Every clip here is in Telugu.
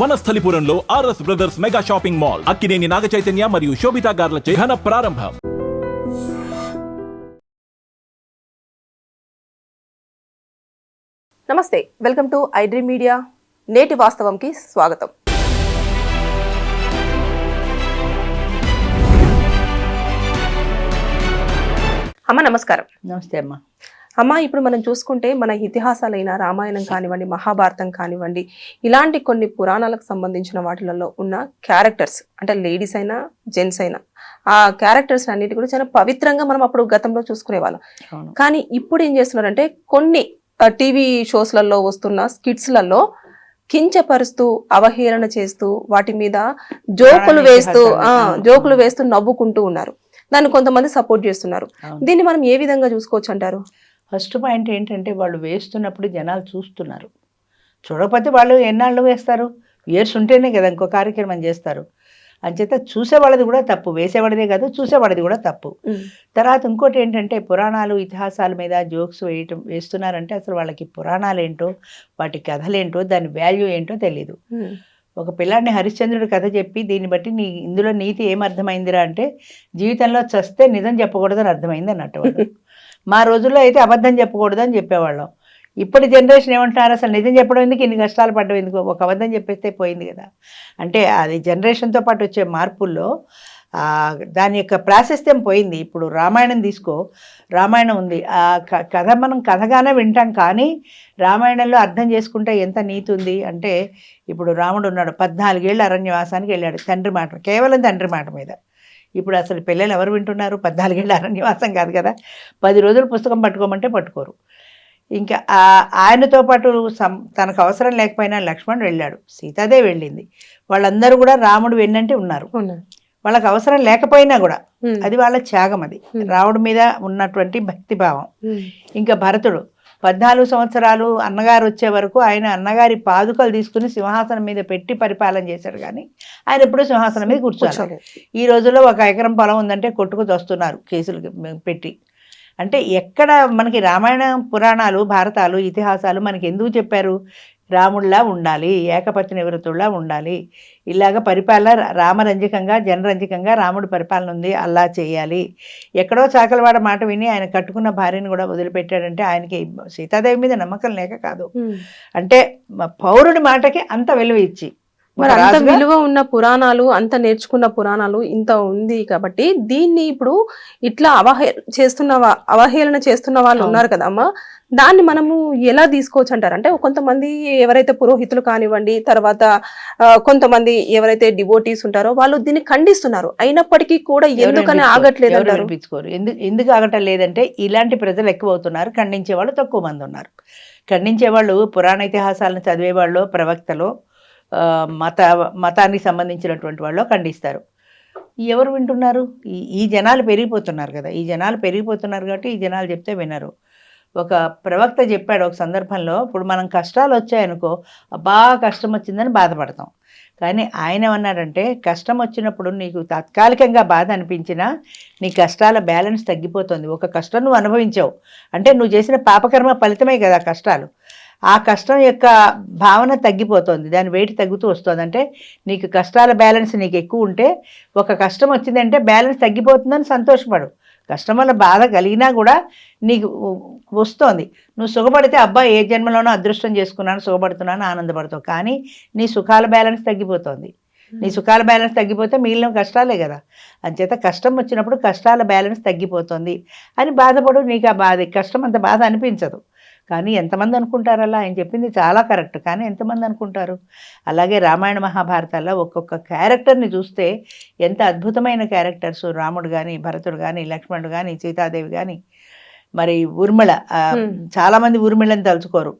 వనస్థలిపురంలో RS brothers mega shopping mall Akkineni Naga Chaitanya మరియు శోభితా గార్లచే ఘన ప్రారంభం. నమస్తే వెల్కమ్ టు ఐడ్రీ మీడియా. నేటి వాస్తవంకి స్వాగతం. అమ్మ నమస్కారం. నమస్తే అమ్మా. అమ్మ ఇప్పుడు మనం చూసుకుంటే మన ఇతిహాసాలైన రామాయణం కానివ్వండి మహాభారతం కానివ్వండి ఇలాంటి కొన్ని పురాణాలకు సంబంధించిన వాటిలలో ఉన్న క్యారెక్టర్స్ అంటే లేడీస్ అయినా జెంట్స్ అయినా ఆ క్యారెక్టర్స్ అన్నిటి కూడా చాలా పవిత్రంగా మనం అప్పుడు గతంలో చూసుకునే వాళ్ళం కానీ ఇప్పుడు ఏం చేస్తున్నారంటే కొన్ని టీవీ షోస్లలో వస్తున్న స్కిట్స్లలో కించపరుస్తూ అవహేళన చేస్తూ వాటి మీద జోకులు వేస్తూ. జోకులు వేస్తూ నవ్వుకుంటూ ఉన్నారు. దాన్ని కొంతమంది సపోర్ట్ చేస్తున్నారు. దీన్ని మనం ఏ విధంగా చూసుకోవచ్చు అంటారు? ఫస్ట్ పాయింట్ ఏంటంటే వాళ్ళు వేస్తున్నప్పుడు జనాలు చూస్తున్నారు. చూడకపోతే వాళ్ళు ఎన్నాళ్ళు వేస్తారు? ఇయర్స్ ఉంటేనే కదా ఇంకో కార్యక్రమం చేస్తారు. అంచేత చూసేవాళ్ళది కూడా తప్పు. వేసేవాడిదే కాదు చూసేవాడిది కూడా తప్పు. తర్వాత ఇంకోటి ఏంటంటే పురాణాలు ఇతిహాసాల మీద జోక్స్ వేయటం వేస్తున్నారంటే అసలు వాళ్ళకి పురాణాలు ఏంటో వాటి కథలేంటో దాని వాల్యూ ఏంటో తెలియదు ఒక పిల్లాడిని హరిశ్చంద్రుడి కథ చెప్పి దీన్ని బట్టి నీ ఇందులో నీతి ఏం అర్థమైందిరా అంటే జీవితంలో చస్తే నిజం చెప్పకూడదని అర్థమైంది అన్నట్టు. మా రోజుల్లో అయితే అబద్ధం చెప్పకూడదు అని చెప్పేవాళ్ళం. ఇప్పటి జనరేషన్ ఏమంటున్నారు? అసలు నిజం చెప్పడం ఎందుకు? ఇన్ని కష్టాలు పడ్డం ఎందుకు? ఒక అబద్ధం చెప్పేస్తే పోయింది కదా. అంటే అది జనరేషన్తో పాటు వచ్చే మార్పుల్లో దాని యొక్క ప్రాశస్త్యం పోయింది. ఇప్పుడు రామాయణం తీసుకో. రామాయణం ఉంది. ఆ క- కథ మనం కథగానే వింటాం కానీ రామాయణంలో అర్థం చేసుకుంటే ఎంత నీతి ఉంది? అంటే ఇప్పుడు రాముడు ఉన్నాడు. పద్నాలుగేళ్ళు అరణ్యవాసానికి వెళ్ళాడు. తండ్రి మాట. కేవలం తండ్రి మాట మీద. ఇప్పుడు అసలు పిల్లలు ఎవరు వింటున్నారు? పద్నాలుగేళ్ళు అరణ్యవాసం కాదు కదా. పది రోజులు పుస్తకం పట్టుకోమంటే పట్టుకోరు. ఇంకా ఆయనతో పాటు సం తనకు అవసరం లేకపోయినా లక్ష్మణుడు వెళ్ళాడు. సీతాదేవి వెళ్ళింది. వాళ్ళందరూ కూడా రాముడు వెన్నంటే ఉన్నారు. వాళ్ళకి అవసరం లేకపోయినా కూడా అది వాళ్ళ త్యాగం అది. రాముడి మీద ఉన్నటువంటి భక్తి భావం ఇంకా భరతుడు పద్నాలుగు సంవత్సరాలు అన్నగారు వచ్చే వరకు ఆయన అన్నగారి పాదుకలు తీసుకుని సింహాసనం మీద పెట్టి పరిపాలన చేశాడు కానీ ఆయన ఎప్పుడూ సింహాసనం మీద కూర్చోవాలి ఈ రోజుల్లో ఒక ఎకరం పొలం ఉందంటే కొట్టుకు వస్తున్నారు కేసులు పెట్టి. అంటే ఎక్కడ మనకి రామాయణ పురాణాలు భారతాలు ఇతిహాసాలు మనకి ఎందుకు చెప్పారు? రాముడిలా ఉండాలి ఏకపత్ని నివృత్తుల్లా ఉండాలి. ఇలాగ పరిపాలన రామరంజకంగా జనరంజకంగా రాముడి పరిపాలన ఉంది అల్లా చేయాలి. ఎక్కడో చాకలవాడ మాట విని ఆయన కట్టుకున్న భార్యను కూడా వదిలిపెట్టాడంటే ఆయనకి సీతాదేవి మీద నమ్మకం లేక కాదు. అంటే పౌరుడి మాటకి అంత విలువ ఇచ్చి మరి అంత విలువ ఉన్న పురాణాలు అంత నేర్చుకున్న పురాణాలు ఇంత ఉంది కాబట్టి దీన్ని ఇప్పుడు ఇట్లా అవహే చేస్తున్న అవహేళన చేస్తున్న వాళ్ళు. ఉన్నారు కదమ్మా. దాన్ని మనము ఎలా తీసుకోవచ్చు అంటారు అంటే కొంతమంది ఎవరైతే పురోహితులు కానివ్వండి తర్వాత కొంతమంది ఎవరైతే డివోటీస్ ఉంటారో వాళ్ళు దీన్ని ఖండిస్తున్నారు. అయినప్పటికీ కూడా ఎందుకని. ఆగట్లేదు వినిపించుకోరు ఎందుకు ఎందుకు ఆగటం లేదంటే ఇలాంటి ప్రజలు ఎక్కువ అవుతున్నారు ఖండించే వాళ్ళు తక్కువ మంది ఉన్నారు. ఖండించే వాళ్ళు పురాణ ఇతిహాసాలను చదివే వాళ్ళు ప్రవక్తలు మత మతానికి సంబంధించినటువంటి వాళ్ళు ఖండిస్తారు. ఎవరు వింటున్నారు? ఈ ఈ జనాలు పెరిగిపోతున్నారు కదా. ఈ జనాలు పెరిగిపోతున్నారు కాబట్టి ఈ జనాలు చెప్తే వినరు. ఒక ప్రవక్త చెప్పాడు ఒక సందర్భంలో ఇప్పుడు మనం కష్టాలు వచ్చాయనుకో అబ్బా కష్టం వచ్చిందని బాధపడతాం. కానీ ఆయన ఏమన్నాడంటే కష్టం వచ్చినప్పుడు నీకు తాత్కాలికంగా బాధ అనిపించినా నీ కష్టాల బ్యాలెన్స్ తగ్గిపోతుంది. ఒక కష్టం నువ్వు అనుభవించావు. అంటే నువ్వు చేసిన పాపకర్మ ఫలితమే కదా కష్టాలు. ఆ కష్టం యొక్క భావన తగ్గిపోతుంది. దాని వెయిట్ తగ్గుతూ వస్తుంది. అంటే నీకు కష్టాల బ్యాలెన్స్ నీకు ఎక్కువ ఉంటే ఒక కష్టం వచ్చిందంటే బ్యాలెన్స్ తగ్గిపోతుందని సంతోషపడు. కష్టం వల్ల బాధ కలిగినా కూడా నీకు వస్తోంది. నువ్వు సుఖపడితే అబ్బా ఏ జన్మలోనో అదృష్టం చేసుకున్నాను సుఖపడుతున్నాను ఆనందపడతావు. కానీ నీ సుఖాల బ్యాలెన్స్ తగ్గిపోతుంది. నీ సుఖాల బ్యాలెన్స్ తగ్గిపోతే మిగిలిన కష్టాలే కదా. అంచేత కష్టం వచ్చినప్పుడు కష్టాల బ్యాలెన్స్ తగ్గిపోతుంది అని బాధపడు. నీకు ఆ బాధ కష్టం అంత బాధ అనిపించదు. కానీ ఎంతమంది అనుకుంటారు అలా ఆయన చెప్పింది చాలా కరెక్ట్. కానీ ఎంతమంది అనుకుంటారు? అలాగే రామాయణ మహాభారతాల్లో ఒక్కొక్క క్యారెక్టర్ని చూస్తే ఎంత అద్భుతమైన క్యారెక్టర్స్ రాముడు కానీ భరతుడు కానీ లక్ష్మణుడు కానీ సీతాదేవి కానీ మరి ఊర్మిళ. చాలామంది ఊర్మిళని తలుచుకోరు.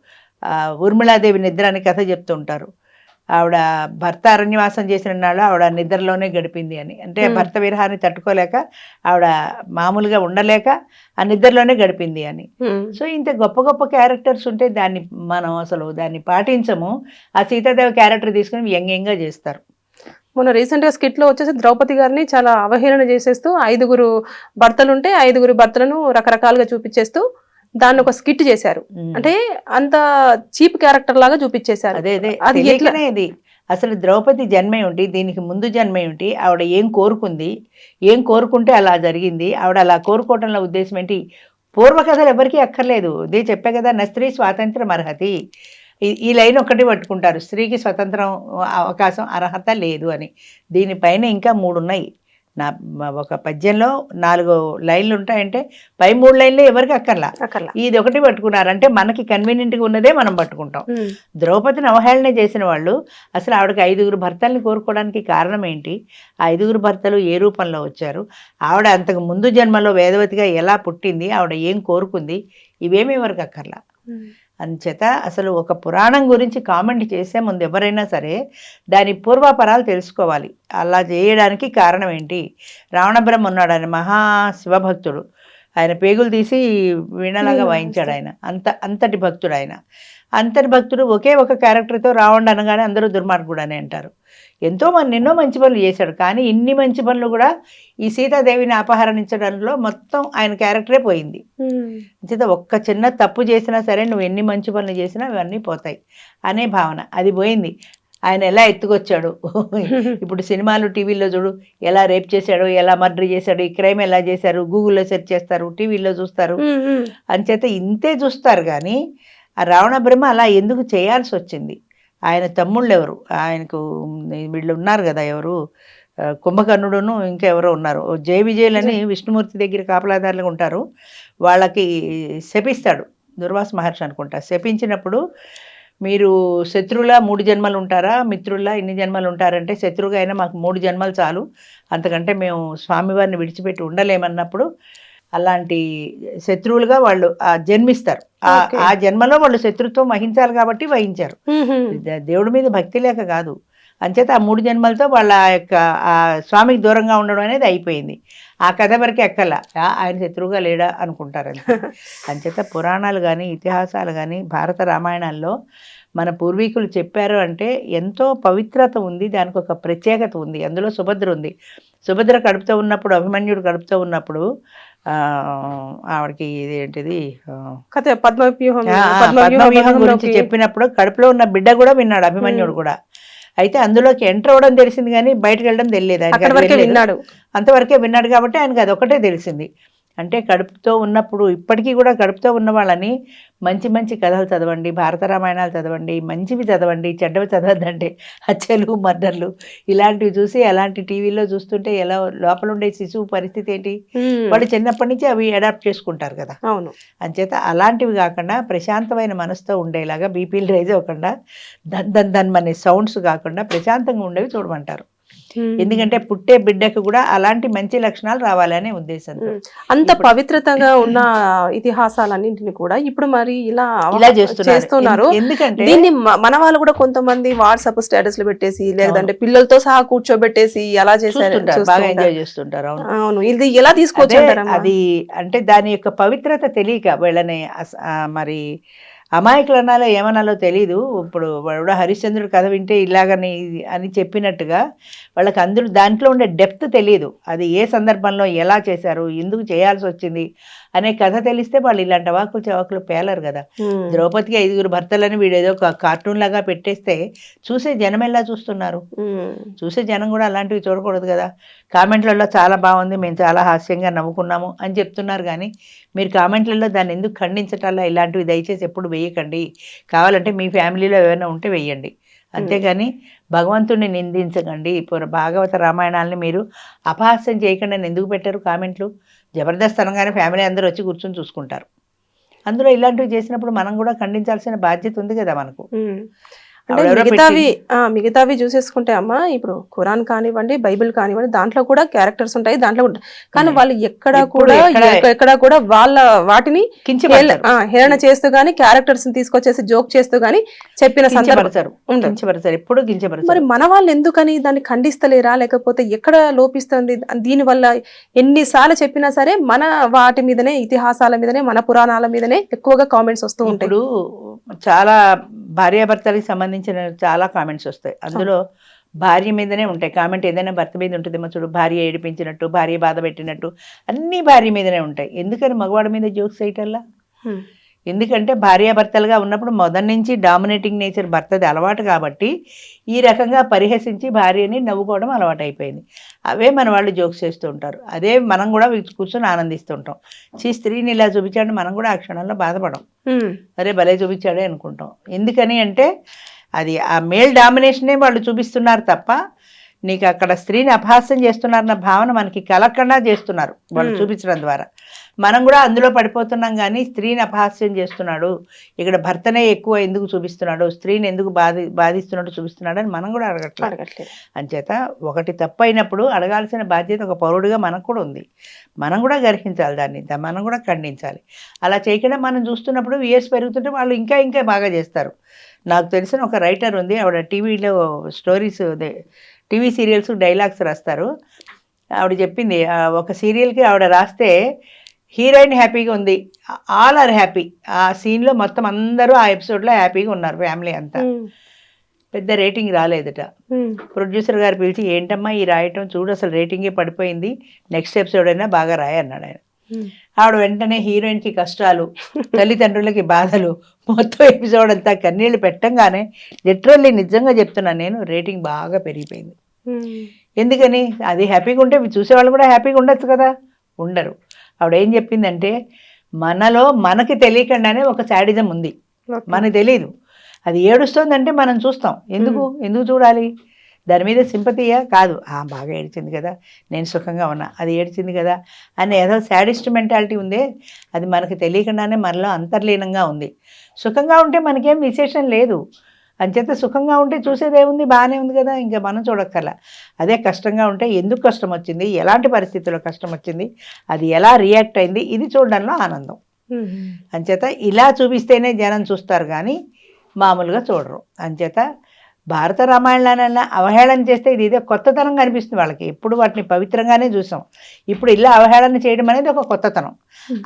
ఊర్మిళాదేవి నిద్ర అని కథ చెప్తుంటారు ఆవిడ భర్త అరణ్యవాసం చేసిన నాడు ఆవిడ నిద్రలోనే గడిపింది అని అంటే. భర్త విరహాన్ని తట్టుకోలేక ఆవిడ మామూలుగా ఉండలేక ఆ నిద్రలోనే గడిపింది అని. సో ఇంత గొప్ప గొప్ప క్యారెక్టర్స్ ఉంటే దాన్ని మనం అసలు దాన్ని పాటించము ఆ సీతాదేవి క్యారెక్టర్ తీసుకుని వ్యంగ్యంగా చేస్తారు మొన్న రీసెంట్గా స్కిట్లో వచ్చేసి ద్రౌపది గారిని చాలా అవహేళన చేసేస్తూ ఐదుగురు భర్తలు ఉంటే ఐదుగురు భర్తలను రకరకాలుగా చూపించేస్తూ దాన్ని ఒక స్కిట్ చేశారు. అంటే అంత చీప్ క్యారెక్టర్ లాగా చూపించేశారు. అదే అదే. అది అసలు ద్రౌపది జన్మ ఏమిటి దీనికి ముందు జన్మ ఏమిటి ఆవిడ ఏం కోరుకుంది ఏం కోరుకుంటే అలా జరిగింది ఆవిడ అలా కోరుకోవటంలో ఉద్దేశం ఏంటి? పూర్వకథలు ఎవరికీ అక్కర్లేదు. ఇదే చెప్పే కదా నా స్త్రీ స్వాతంత్రం అర్హతి. ఈ- లైన్ ఒకటి పట్టుకుంటారు. స్త్రీకి స్వతంత్రం అవకాశం అర్హత లేదు అని. దీనిపైన ఇంకా మూడు ఉన్నాయి నా ఒక పద్యంలో నాలుగు లైన్లు ఉంటాయంటే పై మూడు లైన్లు ఎవరికి అక్కర్లా. అక్కర్లా. ఇది ఒకటి పట్టుకున్నారంటే మనకి కన్వీనియంట్గా ఉన్నదే మనం పట్టుకుంటాం. ద్రౌపదిని అవహేళన చేసిన వాళ్ళు అసలు ఆవిడకి ఐదుగురు భర్తల్ని కోరుకోవడానికి కారణం ఏంటి? ఆ ఐదుగురు భర్తలు ఏ రూపంలో వచ్చారు? ఆవిడ అంతకు ముందు జన్మలో వేదవతిగా ఎలా పుట్టింది? ఆవిడ ఏం కోరుకుంది? ఇవేమీ ఎవరికి అక్కర్లా. అంచేత అసలు ఒక పురాణం గురించి కామెంట్ చేసే ముందు ఎవరైనా సరే దాని పూర్వాపరాలు తెలుసుకోవాలి. అలా చేయడానికి కారణం ఏంటి? రావణ బ్రహ్మ ఉన్నాడు ఆయన మహా శివభక్తుడు. ఆయన పేగులు తీసి వీణలాగా వీణ వాయించాడు ఆయన. అంత అంతటి భక్తుడు ఆయన. అంతటి భక్తుడు ఒకే ఒక క్యారెక్టర్తో రావణుడు అనగానే అందరూ దుర్మార్గుడు అని అంటారు. ఎంతో మంది ఎన్నో మంచి పనులు చేశాడు. కానీ ఇన్ని మంచి పనులు కూడా ఈ సీతాదేవిని అపహరించడంలో మొత్తం ఆయన క్యారెక్టరే పోయింది. చేత ఒక్క చిన్న తప్పు చేసినా సరే నువ్వు ఎన్ని మంచి పనులు చేసినా అవన్నీ పోతాయి అనే భావన. అది పోయింది. ఆయన ఎలా ఎత్తుకొచ్చాడు? ఇప్పుడు సినిమాలు టీవీలో చూడు ఎలా రేప్ చేశాడు ఎలా మర్డర్ చేశాడు ఈ క్రైమ్ ఎలా చేశారు గూగుల్లో సెర్చ్ చేస్తారు టీవీలో చూస్తారు. అంచేత ఇంతే చూస్తారు కానీ ఆ రావణ బ్రహ్మ అలా ఎందుకు చేయాల్సి వచ్చింది? ఆయన తమ్ముళ్ళు ఎవరు ఆయనకు వీళ్ళు ఉన్నారు కదా ఎవరు? కుంభకర్ణుడును ఇంకా ఎవరో ఉన్నారు జయ విజయులని విష్ణుమూర్తి దగ్గర కాపలాదారులుగా ఉంటారు. వాళ్ళకి శపిస్తాడు. దుర్వాస మహర్షి అనుకుంటా. శపించినప్పుడు మీరు శత్రువులా మూడు జన్మలు ఉంటారా? మిత్రుల్లా ఇన్ని జన్మలు ఉంటారంటే శత్రువుగా అయినా మాకు మూడు జన్మలు చాలు. అంతకంటే మేము స్వామివారిని విడిచిపెట్టి ఉండలేమన్నప్పుడు అలాంటి శత్రువులుగా వాళ్ళు జన్మిస్తారు. ఆ జన్మలో వాళ్ళు శత్రుత్వం వహించాలి కాబట్టి వహించారు. దేవుడి మీద భక్తి లేక కాదు. అంచేత ఆ మూడు జన్మలతో వాళ్ళ యొక్క ఆ స్వామికి దూరంగా ఉండడం అనేది అయిపోయింది. ఆ కథ వరకే ఎక్కల. ఆయన శత్రువుగా లేడా అనుకుంటారు. అంచేత పురాణాలు కానీ ఇతిహాసాలు కానీ భారత రామాయణాల్లో మన పూర్వీకులు చెప్పారు అంటే ఎంతో పవిత్రత ఉంది దానికి ఒక ప్రత్యేకత ఉంది. అందులో సుభద్ర ఉంది. సుభద్ర కడుపుతో ఉన్నప్పుడు అభిమన్యుడు కడుపుతో ఉన్నప్పుడు ఆవిడకి ఇదేంటిది కథ పద్మవ్యూహం పద్మవ్యూహం గురించి చెప్పినప్పుడు కడుపులో ఉన్న బిడ్డ కూడా విన్నాడు అభిమన్యుడు కూడా. అయితే అందులోకి ఎంటర్ అవ్వడం తెలిసింది కానీ బయటకు వెళ్ళడం తెలియదు. విన్నాడు. అంతవరకే విన్నాడు కాబట్టి ఆయనకి అదొకటే తెలిసింది. అంటే కడుపుతో ఉన్నప్పుడు ఇప్పటికీ కూడా కడుపుతో ఉన్న వాళ్ళని మంచి మంచి కథలు చదవండి భారత రామాయణాలు చదవండి మంచివి చదవండి చెడ్డవి చదవద్దంటే హత్యలు మర్డర్లు ఇలాంటివి చూసి అలాంటి టీవీలో చూస్తుంటే ఎలా లోపల ఉండే శిశువు పరిస్థితి ఏంటి. వాళ్ళు చిన్నప్పటి నుంచి అవి అడాప్ట్ చేసుకుంటారు కదా అవును అంచేత అలాంటివి కాకుండా ప్రశాంతమైన మనసుతో ఉండేలాగా బీపీలు రైజ్ అవ్వకుండా దన్ దన్ దన్ అనే సౌండ్స్ కాకుండా ప్రశాంతంగా ఉండేవి చూడమంటారు. ఎందుకంటే పుట్టే బిడ్డకు కూడా అలాంటి మంచి లక్షణాలు రావాలనే ఉద్దేశంతో. ఉమ్. అంత పవిత్రతగా ఉన్న ఇతిహాసాలన్నింటిని కూడా ఇప్పుడు మరి ఇలా ఇలా చేస్తున్నారు. ఎందుకంటే దీన్ని మన వాళ్ళు కూడా కొంతమంది వాట్సాప్ స్టేటస్లు పెట్టేసి లేదంటే పిల్లలతో సహా కూర్చోబెట్టేసి ఎలా చేశారు చూస్తుంటారు. చూస్తూ బాగా. ఎంజాయ్ చేస్తుంటారు. అవును. అవును. ఇది ఎలా తీసుకొచ్చి అదే, అంటే దాని యొక్క పవిత్రత తెలియక వీళ్ళని మరి అమాయకులు అనాలో ఏమనాలో తెలియదు ఇప్పుడు వాడు హరిశ్చంద్రుడు కథ వింటే ఇలాగని అని చెప్పినట్టుగా వాళ్ళకి అందరూ దాంట్లో ఉండే డెప్త్ తెలియదు అది ఏ సందర్భంలో ఎలా చేశారు ఎందుకు చేయాల్సి వచ్చింది అనే కథ తెలిస్తే వాళ్ళు ఇలాంటి వాకులు చవాకులు పేలరు కదా. ద్రౌపదికి ఐదుగురు భర్తలని వీడేదో ఒక కార్టూన్ లాగా పెట్టేస్తే చూసే జనం ఎలా చూస్తున్నారు. చూసే జనం కూడా అలాంటివి చూడకూడదు కదా. కామెంట్లలో చాలా బాగుంది మేము చాలా హాస్యంగా నవ్వుకున్నాము అని చెప్తున్నారు కానీ మీరు కామెంట్లలో దాన్ని ఎందుకు ఖండించటాలా? ఇలాంటివి దయచేసి ఎప్పుడు వేయకండి. కావాలంటే మీ ఫ్యామిలీలో ఏమైనా ఉంటే వేయండి. అంతేగాని భగవంతుడిని నిందించకండి. పుర- భాగవత రామాయణాలని మీరు అపహాస్యం చేయకుండా ఎందుకు పెట్టారు కామెంట్లు? జబర్దస్త్ అనగానే ఫ్యామిలీ అందరూ వచ్చి కూర్చొని చూసుకుంటారు. అందులో ఇలాంటివి చేసినప్పుడు మనం కూడా ఖండించాల్సిన బాధ్యత ఉంది కదా మనకు. అంటే మిగతావి ఆ, మిగతావి చూసేసుకుంటే అమ్మా ఇప్పుడు ఖురాన్ కానివ్వండి బైబిల్ కానివ్వండి దాంట్లో కూడా క్యారెక్టర్స్ ఉంటాయి దాంట్లో కూడా కానీ వాళ్ళు ఎక్కడ కూడా ఎక్కడ- ఎక్క- ఎక్కడ కూడా వాళ్ళ వాటిని హేళన చేస్తూ గానీ క్యారెక్టర్స్ తీసుకొచ్చేసి జోక్ చేస్తూ గానీ చెప్పిన సందర్భం కించపరచరు ఉండదు. కించపరచరు ఎప్పుడు మరి మన వాళ్ళు ఎందుకని దాన్ని ఖండిస్తలేరా? లేకపోతే ఎక్కడ లోపిస్తుంది? దీని వల్ల ఎన్నిసార్లు చెప్పినా సరే మన వాటి మీదనే ఇతిహాసాల మీదనే మన పురాణాల మీదనే ఎక్కువగా కామెంట్స్ వస్తూ ఉంటాయి. చాలా భార్యాభర్తలకు సంబంధించిన చాలా కామెంట్స్ వస్తాయి. అందులో భార్య మీదనే ఉంటాయి. కామెంట్ ఏదైనా భర్త మీద ఉంటుందేమో చూడు. భార్య ఏడిపించినట్టు భార్య బాధ పెట్టినట్టు అన్నీ భార్య మీదనే ఉంటాయి. ఎందుకని మగవాడి మీద జోక్స్ వేయటల్లా. ఎందుకంటే భార్యాభర్తలుగా ఉన్నప్పుడు మొదటి నుంచి డామినేటింగ్ నేచర్ భర్తది అలవాటు కాబట్టి ఈ రకంగా పరిహసించి భార్యని నవ్వుకోవడం అలవాటు అయిపోయింది అవే మన వాళ్ళు జోక్స్ చేస్తూ ఉంటారు. అదే మనం కూడా కూర్చొని ఆనందిస్తుంటాం. చీ స్త్రీని ఇలా చూపించాడు మనం కూడా ఆ క్షణంలో బాధపడం. అరే భలే చూపించాడే అనుకుంటాం. ఎందుకని అంటే అది ఆ మేల్ డామినేషనే వాళ్ళు చూపిస్తున్నారు తప్ప నీకు అక్కడ స్త్రీని అపహాస్యం చేస్తున్నారన్న భావన మనకి కలకుండా చేస్తున్నారు వాళ్ళు. చూపించడం ద్వారా. మనం కూడా అందులో పడిపోతున్నాం కానీ స్త్రీని అపహాస్యం చేస్తున్నాడు. ఇక్కడ భర్తనే ఎక్కువ ఎందుకు చూపిస్తున్నాడు? స్త్రీని ఎందుకు బాధి బాధిస్తున్నాడు చూపిస్తున్నాడు అని మనం కూడా అడగట్లేదు అడగట్లేదు. అంచేత ఒకటి తప్పు అయినప్పుడు అడగాల్సిన బాధ్యత ఒక పౌరుడిగా మనకు కూడా ఉంది. మనం కూడా గ్రహించాలి దాన్ని మనం కూడా ఖండించాలి. అలా చేయకుండా మనం చూస్తున్నప్పుడు ఇయర్స్ పెరుగుతుంటే వాళ్ళు ఇంకా ఇంకా బాగా చేస్తారు. నాకు తెలిసిన ఒక రైటర్ ఉంది ఆవిడ టీవీలో స్టోరీస్ టీవీ సీరియల్స్ డైలాగ్స్ రాస్తారు. ఆవిడ చెప్పింది ఒక సీరియల్కి ఆవిడ రాస్తే హీరోయిన్ హ్యాపీగా ఉంది. All are happy. ఆ సీన్లో మొత్తం అందరూ ఆ ఎపిసోడ్లో హ్యాపీగా ఉన్నారు ఫ్యామిలీ అంతా. పెద్ద రేటింగ్ రాలేదట. ప్రొడ్యూసర్ గారు పిలిచి ఏంటమ్మా ఈ రాయటం చూడు అసలు రేటింగే పడిపోయింది. నెక్స్ట్ ఎపిసోడ్ అయినా బాగా రాయి అన్నాడు ఆయన. ఆవిడ వెంటనే హీరోయిన్కి కష్టాలు తల్లిదండ్రులకి బాధలు మొత్తం ఎపిసోడ్ అంతా కన్నీళ్ళు పెట్టంగానే లిటరల్లీ నిజంగా చెప్తున్నాను నేను రేటింగ్ బాగా పెరిగిపోయింది. ఎందుకని? అది హ్యాపీగా ఉంటే చూసేవాళ్ళు కూడా హ్యాపీగా ఉండొచ్చు కదా? ఉండరు. ఆవిడ ఏం చెప్పిందంటే మనలో మనకి తెలియకుండానే ఒక శాడిజం ఉంది. మనకు తెలియదు అది ఏడుస్తోందంటే మనం చూస్తాం. ఎందుకు? ఎందుకు చూడాలి? దాని మీద సింపతియా కాదు. ఆ బాగా ఏడ్చింది కదా. నేను సుఖంగా ఉన్నా. అది ఏడ్చింది కదా. అని ఏదో శాడిస్ట్ మెంటాలిటీ ఉందే. అది మనకు తెలియకుండానే మనలో అంతర్లీనంగా ఉంది. సుఖంగా ఉంటే మనకేం విశేషం లేదు. అంచేత సుఖంగా ఉంటే చూసేది ఏముంది? బాగానే ఉంది కదా? ఇంకా మనం చూడక్కర్లా. అదే కష్టంగా ఉంటే ఎందుకు కష్టం వచ్చింది? ఎలాంటి పరిస్థితుల్లో కష్టం వచ్చింది? అది ఎలా రియాక్ట్ అయింది? ఇది చూడడంలో ఆనందం. అంచేత ఇలా చూపిస్తేనే జనం చూస్తారు కానీ మామూలుగా చూడరు. అంచేత భారత రామాయణాన్ని అవహేళన చేస్తే ఇది ఇదే కొత్తతనం కనిపిస్తుంది వాళ్ళకి. ఎప్పుడు వాటిని పవిత్రంగానే చూసాం. ఇప్పుడు ఇలా అవహేళన చేయడం అనేది ఒక కొత్తతనం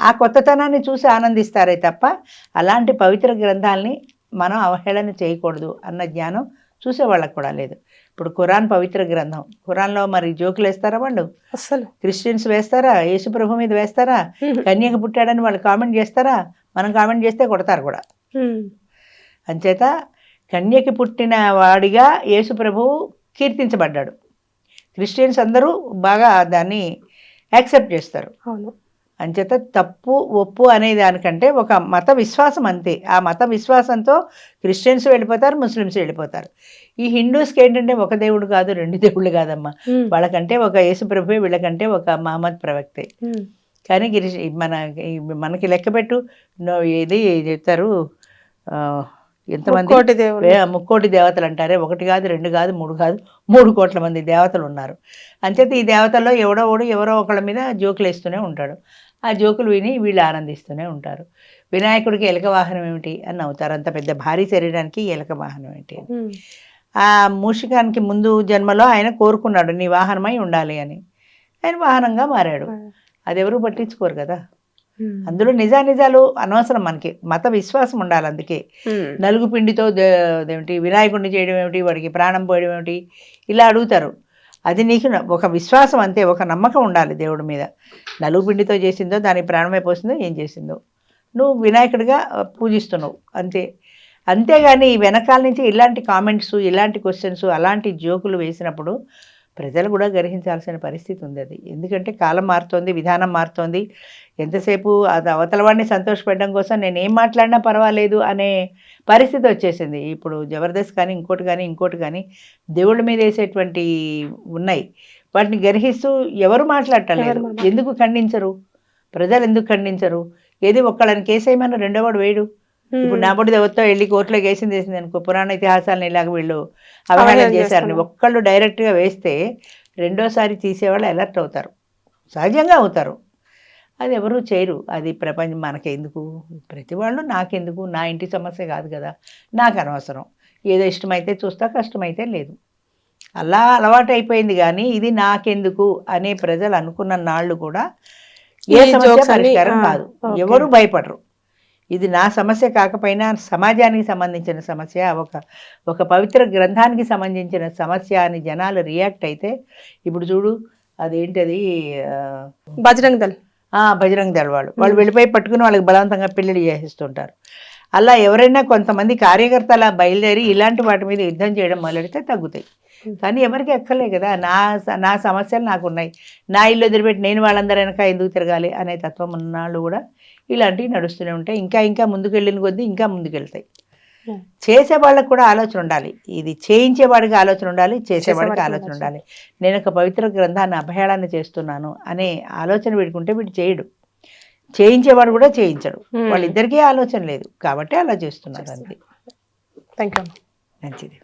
ఆ కొత్తతనాన్ని చూసి ఆనందిస్తారే తప్ప అలాంటి పవిత్ర గ్రంథాలని మనం అవహేళన చేయకూడదు అన్న జ్ఞానం చూసే వాళ్ళకి కూడా లేదు. ఇప్పుడు ఖురాన్ పవిత్ర గ్రంథం. ఖురాన్లో మరి జోకులు వేస్తారా వాళ్ళు? అస్సలు. క్రిస్టియన్స్ వేస్తారా? యేసు ప్రభు మీద వేస్తారా? కన్యక పుట్టాడని వాళ్ళు కామెంట్ చేస్తారా? మనం కామెంట్ చేస్తే కొడతారు కూడా. అంచేత కన్యకి పుట్టిన వాడిగా యేసు ప్రభువు కీర్తించబడ్డాడు. క్రిస్టియన్స్ అందరూ బాగా దాన్ని యాక్సెప్ట్ చేస్తారు. అవును. అంచేత తప్పు ఒప్పు అనే దానికంటే ఒక మత విశ్వాసం అంతే. ఆ మత విశ్వాసంతో క్రిస్టియన్స్ వెళ్ళిపోతారు ముస్లిమ్స్ వెళ్ళిపోతారు. ఈ హిందూస్కి ఏంటంటే ఒక దేవుడు కాదు రెండు దేవుళ్ళు కాదమ్మా. వాళ్ళకంటే ఒక యేసు ప్రభువే వీళ్ళకంటే ఒక మహమ్మద్ ప్రవక్తే. కానీ గిరి మన మనకి లెక్కపెట్టు ఇది చెప్తారు? ఎంతమంది? ముక్కోటి దేవతలు అంటారే. ఒకటి కాదు రెండు కాదు మూడు కాదు మూడు కోట్ల మంది దేవతలు ఉన్నారు. అంచేత ఈ దేవతల్లో ఎవడో ఒకడు ఎవరో ఒకళ్ళ మీద జోకులు వేస్తూనే ఉంటాడు. ఆ జోకులు విని వీళ్ళు ఆనందిస్తూనే ఉంటారు. వినాయకుడికి ఎలక వాహనం ఏమిటి అని నవ్వుతారు. అంత పెద్ద భారీ శరీరానికి ఎలక వాహనం ఏంటి ఆ మూషికానికి ముందు జన్మలో ఆయన కోరుకున్నాడు నీ వాహనమై ఉండాలి అని. ఆయన వాహనంగా మారాడు. అది ఎవరు పట్టించుకోరు కదా. అందులో నిజానిజాలు అనవసరం మనకి. మత విశ్వాసం ఉండాలి అందుకే. నలుగు పిండితో అదేమిటి వినాయకుడిని చేయడం ఏమిటి వాడికి ప్రాణం పోయడం ఏమిటి ఇలా అడుగుతారు. అది నీకు ఒక విశ్వాసం అంతే ఒక నమ్మకం ఉండాలి దేవుడి మీద. నలుగు పిండితో చేసిందో దానికి ప్రాణమైపోసిందో ఏం చేసిందో. నువ్వు వినాయకుడిగా పూజిస్తున్నావు అంతే. అంతేగాని వెనకాల నుంచి ఇలాంటి కామెంట్స్ ఇలాంటి క్వశ్చన్స్ అలాంటి జోకులు వేసినప్పుడు ప్రజలు కూడా గ్రహించాల్సిన పరిస్థితి ఉంది అది. ఎందుకంటే కాలం మారుతోంది విధానం మారుతోంది. ఎంతసేపు అది అవతల వాడిని సంతోషపెట్టడం కోసం నేను ఏం మాట్లాడినా పర్వాలేదు అనే పరిస్థితి వచ్చేసింది. ఇప్పుడు జబర్దస్త్ కానీ ఇంకోటి కానీ ఇంకోటి కానీ దేవుళ్ళ మీద వేసేటువంటి ఉన్నాయి. వాటిని గ్రహిస్తూ ఎవరు మాట్లాడటం లేదు ఎవరు మాట్లాడటం. ఎందుకు ఖండించరు? ప్రజలు ఎందుకు ఖండించరు? ఏది ఒక్కళ్ళని కేసేయమన్నా రెండో వాడు వేయడు. ఇప్పుడు నా పొడి దేవతో వెళ్ళి కోర్టులో కేసింది వేసింది అనుకో పురాణ ఇతిహాసాలను ఇలాగ వీళ్ళు అవహేళన అవహేళన చేశారని. ఒక్కళ్ళు డైరెక్ట్గా వేస్తే రెండోసారి తీసేవాళ్ళు అలర్ట్ అవుతారు. సహజంగా అవుతారు. అది ఎవరు చేయరు. అది ప్రపంచం మనకెందుకు? ప్రతి వాళ్ళు నాకెందుకు? నా ఇంటి సమస్య కాదు కదా. నాకు అనవసరం. ఏదో ఇష్టమైతే చూస్తా కష్టమైతే లేదు. అలా అలవాటు అయిపోయింది కానీ ఇది నాకెందుకు అనే ప్రజలు అనుకున్న నాళ్ళు కూడా ఏ సమస్య పరిష్కారం కాదు. ఎవరు భయపడరు. ఇది నా సమస్య కాకపోయినా సమాజానికి సంబంధించిన సమస్య ఒక ఒక పవిత్ర గ్రంథానికి సంబంధించిన సమస్య అని జనాలు రియాక్ట్ అయితే ఇప్పుడు చూడు అదేంటది బజరంగ్ దళ్. బజరంగ దళ వాళ్ళు వాళ్ళు వెళ్ళిపోయి పట్టుకుని వాళ్ళకి బలవంతంగా పెళ్ళిళ్ళు చేసేస్తుంటారు. అలా ఎవరైనా కొంతమంది కార్యకర్త అలా బయలుదేరి ఇలాంటి వాటి మీద యుద్ధం చేయడం మొదలెడితే తగ్గుతాయి. కానీ ఎవరికి ఎక్కలే కదా. నా నా సమస్యలు నాకు ఉన్నాయి నా ఇల్లు వదిలిపెట్టి నేను వాళ్ళందరూ వెనక ఎందుకు తిరగాలి అనే తత్వం ఉన్నాళ్ళు కూడా ఇలాంటివి నడుస్తూనే ఉంటాయి. ఇంకా ఇంకా ముందుకెళ్ళిన కొద్దీ ఇంకా ముందుకెళ్తాయి. Hmm. చేసే వాళ్ళకి కూడా ఆలోచన ఉండాలి. ఇది చేయించేవాడికి ఆలోచన ఉండాలి చేసేవాడికి ఆలోచన. ఉండాలి. నేను ఒక పవిత్ర గ్రంథాన్ని అభయాళాన్ని చేస్తున్నాను అనే ఆలోచన వీడుకుంటే వీడు చేయడు. చేయించేవాడు కూడా చేయించడు. వాళ్ళిద్దరికీ ఆలోచన లేదు. కాబట్టి అలా చేస్తున్నారు అంతే. థ్యాంక్ యూ మంచిది.